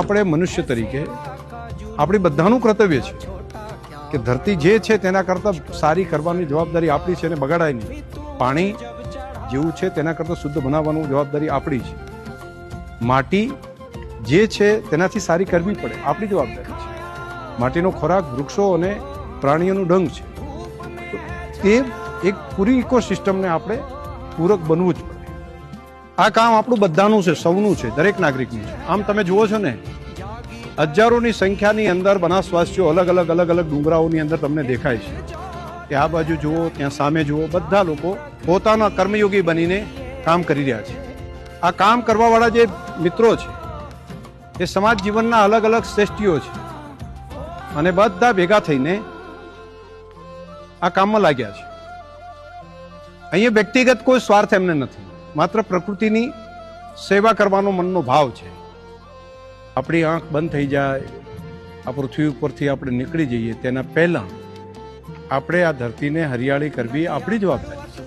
આપણે મનુષ્ય તરીકે આપણી બધાનું કર્તવ્ય છે કે ધરતી જે છે તેના કરતાં સારી કરવાની જવાબદારી આપણી છે અને બગાડાય નહીં. પાણી જેવું છે તેના કરતાં શુદ્ધ બનાવવાનું જવાબદારી આપણી છે. માટી જે છે તેનાથી સારી કરવી પડે, આપણી જવાબદારી છે. માટીનો ખોરાક વૃક્ષો અને પ્રાણીઓનું ડંગ છે. તો એ એક પૂરી ઇકોસિસ્ટમને આપણે પૂરક બનવું જ પડે. આ કામ આપણું બધાનું છે, સૌનું છે, દરેક નાગરિકનું છે. આમ તમે જુઓ છો ને, હજારોની સંખ્યાની અંદર બનાસવાસીઓ અલગ અલગ અલગ અલગ ડુંગરાઓની અંદર તમને દેખાય છે. કે આ બાજુ જુઓ, ત્યાં સામે જુઓ, બધા લોકો પોતાના કર્મયોગી બનીને કામ કરી રહ્યા છે. આ કામ કરવાવાળા જે મિત્રો છે, એ સમાજ જીવનના અલગ અલગ શ્રેષ્ઠીઓ છે. અને બધા ભેગા થઈને આ કામમાં લાગ્યા છે. અહીંયા વ્યક્તિગત કોઈ સ્વાર્થ એમને નથી. માત્ર પ્રકૃતિની સેવા કરવાનો મનનો ભાવ છે. આપણી આંખ બંધ થઈ જાય, આ પૃથ્વી ઉપરથી આપણે નીકળી જઈએ, તેના પહેલાં આપણે આ ધરતીને હરિયાળી કરવી આપણી જવાબદારી છે.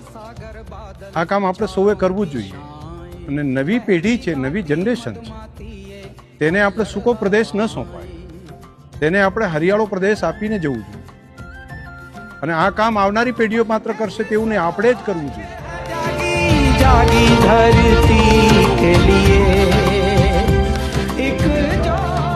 આ કામ આપણે સૌએ કરવું જોઈએ. અને નવી પેઢી છે, નવી જનરેશન છે, તેને આપણે સૂકો પ્રદેશ ન સોંપાય. તેને આપણે હરિયાળો પ્રદેશ આપીને જવું જોઈએ. અને આ કામ આવનારી પેઢીઓ માત્ર કરશે તેવું નહીં, આપણે જ કરવું જોઈએ. जागी जागी धरती के लिए